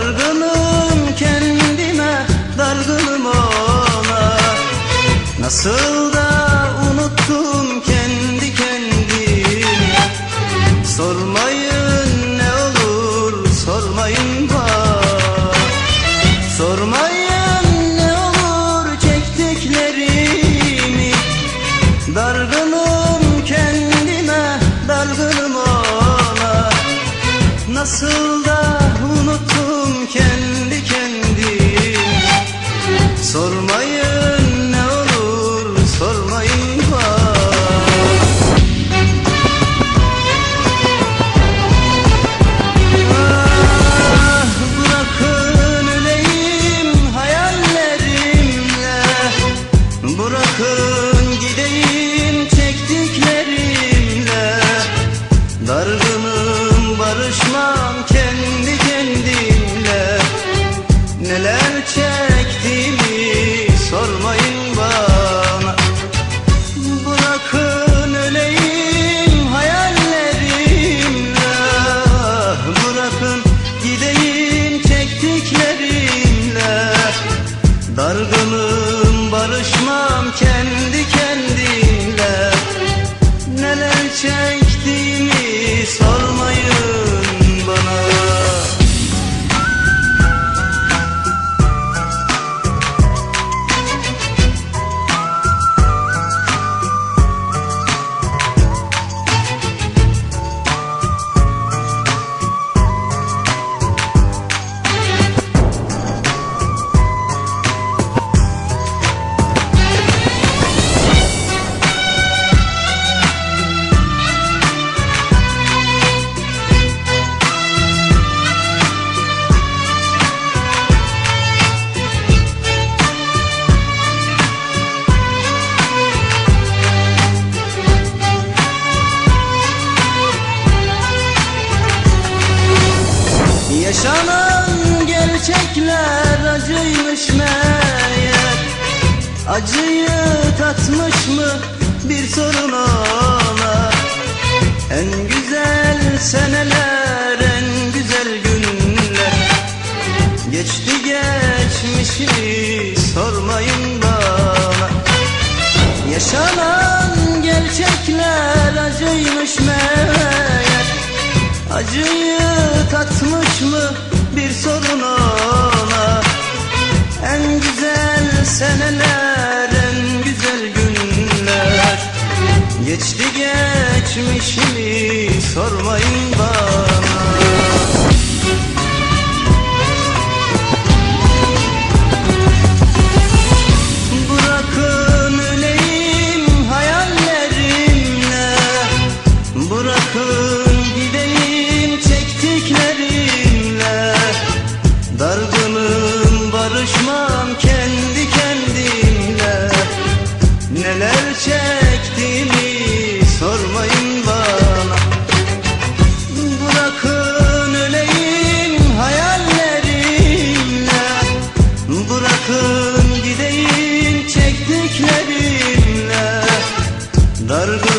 Dargınım kendime, dargınım ona. Nasıl da unuttum kendi kendime Sormayın ne olur, sormayın bana. Sormayın ne olur çektiklerimi. Dargınım bir sorun ona En güzel seneler en güzel günler. Geçti geçmişi sormayın bana. Yaşanan gerçekler acıymış meğer. Acıyı tatmış mı bir sorun ona En güzel seneler Geçti geçmişimi sormayın bana. Bırakın öleyim hayallerimle. Bırakın gideyim çektiklerimle. Dargınım barışmam barışmam